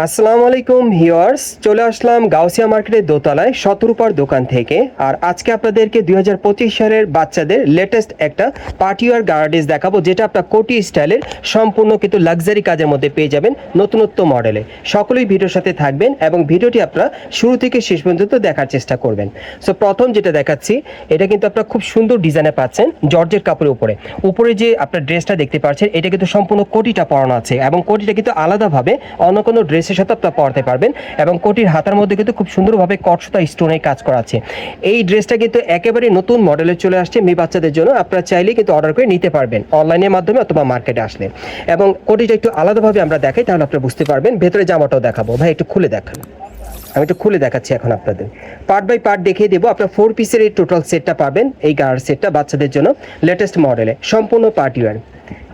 আসসালামু আলাইকুম হিওয়ার্স চলে আসলাম গাউসিয়া মার্কেটের দোতলায় শতরূপার দোকান থেকে। আর আজকে আপনাদেরকে দুই সালের বাচ্চাদের লেটেস্ট একটা পার্টিওয়ার গার্ডেজ দেখাবো, যেটা আপনার কোটি স্টাইলের সম্পূর্ণ কিন্তু লাক্সারি কাজের মধ্যে পেয়ে যাবেন নতুনত্ব মডেলে সকলেই ভিডিওর সাথে থাকবেন এবং ভিডিওটি আপনারা শুরু থেকে শেষ পর্যন্ত দেখার চেষ্টা করবেন। সো প্রথম যেটা দেখাচ্ছি, এটা কিন্তু আপনারা খুব সুন্দর ডিজাইনে পাচ্ছেন জর্জের কাপড়ের উপরে। উপরে যে আপনার ড্রেসটা দেখতে পাচ্ছেন, এটা কিন্তু সম্পূর্ণ কোটিটা পরানো আছে এবং কোটিটা কিন্তু আলাদাভাবে অন্য কোনো ড্রেসের সাথে আপনারা পরাতে পারবেন এবং কোটির হাতার মধ্যে কিন্তু খুব সুন্দরভাবে কটসুতা স্টোনের কাজ করা আছে এই ড্রেসটা কিন্তু একেবারে নতুন মডেলে চলে আসছে মেয়ে বাচ্চাদের জন্য। আপনারা চাইলেই কিন্তু অর্ডার করে নিতে পারবেন অনলাইনের মাধ্যমে অথবা মার্কেটে আসলে। এবং কোটিটা একটু আলাদাভাবে আমরা দেখাই, তাহলে আপনারা বুঝতে পারবেন। ভেতরে জামাটাও দেখাবো। ভাই, একটু খুলে দেখান। আমি একটু খুলে দেখাচ্ছি এখন আপনাদের। পার্ট বাই পার্ট দেখিয়ে দেবো। আপনার ফোর পিসের এই টোটাল সেটটা পাবেন, এই গার্ড সেটটা বাচ্চাদের জন্য লেটেস্ট মডেলে সম্পূর্ণ পার্টি ওয়ার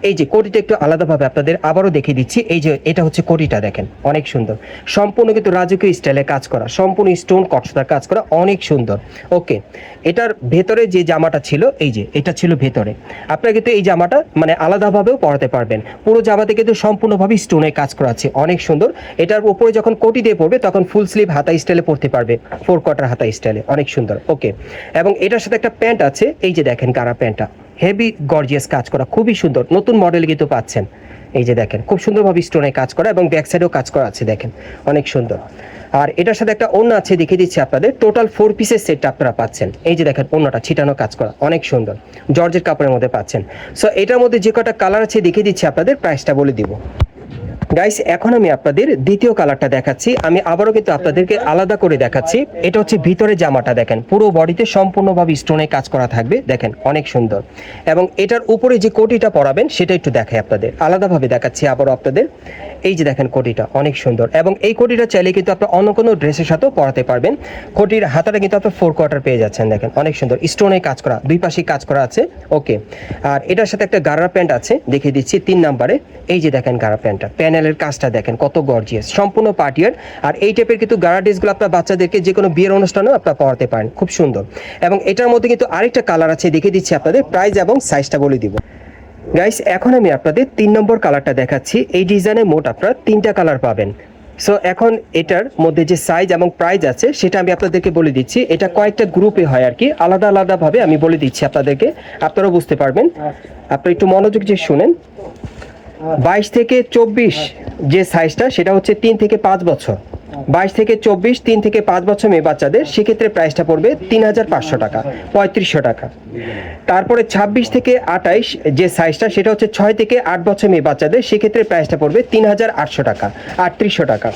এই যে কোটিটা একটু আলাদাভাবে আপনাদের আবারও দেখিয়ে দিচ্ছি। এই যে এটা হচ্ছে কোটিটা দেখেন, অনেক সুন্দর। সম্পূর্ণ কিন্তু রাজকীয় স্টাইলে কাজ করা, সম্পূর্ণ স্টোন কটসদার কাজ করা, অনেক সুন্দর। ওকে, এটার ভেতরে যে জামাটা ছিল, এই যে এটা ছিল ভেতরে। আপনারা কিন্তু এই জামাটা মানে আলাদাভাবেও পরাতে পারবেন। পুরো জামাতে কিন্তু সম্পূর্ণভাবে স্টোনে কাজ করা আছে, অনেক সুন্দর। এটার উপরে যখন কোটি দিয়ে পড়বে, তখন ফুল স্লিভ হাতা স্টাইলে পড়তে পারবে, ফোর কোয়ার্টার হাতা স্টাইলে, অনেক সুন্দর। ওকে, এবং এটার সাথে একটা প্যান্ট আছে, এই যে দেখেন কারা প্যান্টটা। হেভি গর্জিয়াস কাজ করা, খুবই সুন্দর। নতুন মডেল কিন্তু পাচ্ছেন। এই যে দেখেন, খুব সুন্দরভাবে স্টোনে কাজ করা এবং ব্যাক সাইডেও কাজ করা আছে, দেখেন। অনেক সুন্দর। আর এটার সাথে একটা অন্য আছে, দেখিয়ে দিচ্ছি আপনাদের। টোটাল ফোর পিসের সেট আপনারা পাচ্ছেন। এই যে দেখেন অন্যটা ছিটানো কাজ করা, অনেক সুন্দর। জর্জের কাপড়ের মধ্যে পাচ্ছেন। সো এটার মধ্যে যে কটা কালার আছে, দেখিয়ে দিচ্ছি আপনাদের প্রাইসটা বলে দিব। গাইস এখন আমি আপনাদের দ্বিতীয় কালারটা দেখাচ্ছি। আমি আবারও কিন্তু আপনাদেরকে আলাদা করে দেখাচ্ছি। এটা হচ্ছে ভিতরে জামাটা, দেখেন। পুরো বডিতে সম্পূর্ণভাবে স্টোনে কাজ করা থাকবে, দেখেন, অনেক সুন্দর। এবং এটার উপরে যে কোটিটা পরাবেন, সেটা একটু দেখাই আপনাদের। আলাদাভাবে দেখাচ্ছি আবারও আপনাদের। এই যে দেখেন কোটিটা, অনেক সুন্দর। এবং এই কোটিটা চাইলে কিন্তু আপনার অন্য কোনো ড্রেসের সাথেও পরাতে পারবেন। কোটির হাতাটা কিন্তু আপনার ফোর কোয়ার্টার পেয়ে যাচ্ছেন, দেখেন, অনেক সুন্দর। স্টোনে কাজ করা, দুই পাশেই কাজ করা আছে। ওকে আর এটার সাথে একটা গারার প্যান্ট আছে, দেখিয়ে দিচ্ছি তিন নাম্বারে। এই যে দেখেন গারা প্যান্টটা প্যানেলের কাজটা দেখেন কত গর্জিয়াস সম্পূর্ণ পার্টিয়ার আর এই টাইপের কিন্তু গারা ড্রেসগুলো আপনার বাচ্চাদেরকে যে কোনো বিয়ের অনুষ্ঠানেও আপনারা পড়াতে পারেন খুব সুন্দর। এবং এটার মধ্যে কিন্তু আরেকটা কালার আছে দেখিয়ে দিচ্ছি আপনাদের প্রাইস এবং সাইজটা বলে দিব। গাইস এখন আমি আপনাদের তিন নম্বর কালারটা দেখাচ্ছি। এই ডিজাইনে মোট আপনারা তিনটা কালার পাবেন। সো এখন এটার মধ্যে যে সাইজ এবং প্রাইস আছে সেটা আমি আপনাদেরকে বলে দিচ্ছি। এটা কয়েকটা গ্রুপে হয় আর কি। আলাদা আলাদাভাবে আমি বলে দিচ্ছি আপনাদেরকে। আপনারাও বুঝতে পারবেন। আপনারা একটু মনোযোগ দিয়ে শুনেন। বাইশ থেকে চব্বিশ যে সাইজটা সেটা হচ্ছে তিন থেকে পাঁচ বছর। বাইশ থেকে চব্বিশ, তিন থেকে পাঁচ বছর মেয়ে বাচ্চাদের, সেক্ষেত্রে প্রাইসটা পড়বে তিন হাজার পাঁচশো টাকা, পঁয়ত্রিশশো টাকা। তারপরে ছাব্বিশ থেকে আটাইশ যে সাইজটা সেটা হচ্ছে ছয় থেকে আট বছর মেয়ে বাচ্চাদের, সেক্ষেত্রে প্রাইসটা পড়বে তিন হাজার আটশো টাকা, আটত্রিশশো টাকা।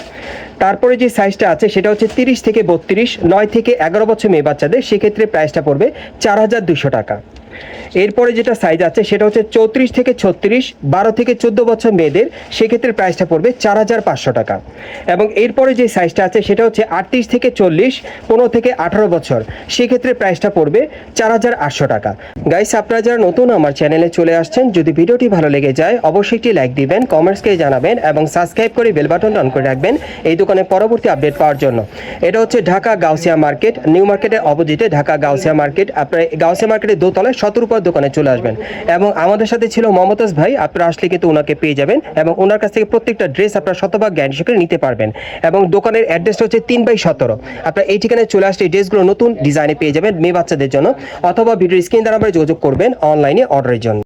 তারপরে যে সাইজটা আছে, সেটা হচ্ছে তিরিশ থেকে বত্রিশ, নয় থেকে এগারো বছর মেয়ে বাচ্চাদের, সেক্ষেত্রে প্রাইসটা পড়বে চার হাজার দুশো টাকা। এরপরে যেটা সাইজ আছে সেটা হচ্ছে চৌত্রিশ থেকে ছত্রিশ, বারো থেকে চোদ্দ বছর মেয়েদের, সেক্ষেত্রে প্রাইসটা পড়বে চার হাজার পাঁচশো টাকা। এবং এরপরে যে সাইজটা আছে সেটা হচ্ছে আটত্রিশ থেকে চল্লিশ, পনেরো থেকে আঠারো বছর, সেক্ষেত্রে প্রাইসটা পড়বে চার হাজার আটশো টাকা। গাইস আপনারা যারা নতুন আমার চ্যানেলে চলে আসছেন, যদি ভিডিওটি ভালো লেগে যায়, অবশ্যই একটি লাইক দিবেন কমেন্টসকে জানাবেন এবং সাবস্ক্রাইব করে বেল বাটন অন করে রাখবেন এই দোকানে পরবর্তী আপডেট পাওয়ার জন্য। এটা হচ্ছে ঢাকা গাউসিয়া মার্কেট নিউ মার্কেটের অপোজিটে ঢাকা গাউসিয়া মার্কেট আপনারা গাউসিয়া মার্কেটের দোতলায় শতরূপার দোকানে চলে আসবেন। এবং আমাদের সাথে ছিল মমতাজ ভাই, আপনারা আসলে কিন্তু ওনাকে পেয়ে যাবেন এবং ওনার কাছ থেকে প্রত্যেকটা ড্রেস আপনারা শতভাগ গ্যারান্টি সহকারে নিতে পারবেন। এবং দোকানের অ্যাড্রেসটা হচ্ছে তিন বাই সতেরো। আপনারা এই ঠিকানায় চলে আসলে ড্রেসগুলো নতুন ডিজাইনে পেয়ে যাবেন মেয়ে বাচ্চাদের জন্য। অথবা ভিডিও স্ক্রিন দ্বারা যোগাযোগ করবেন অনলাইনে অর্ডারের জন্য।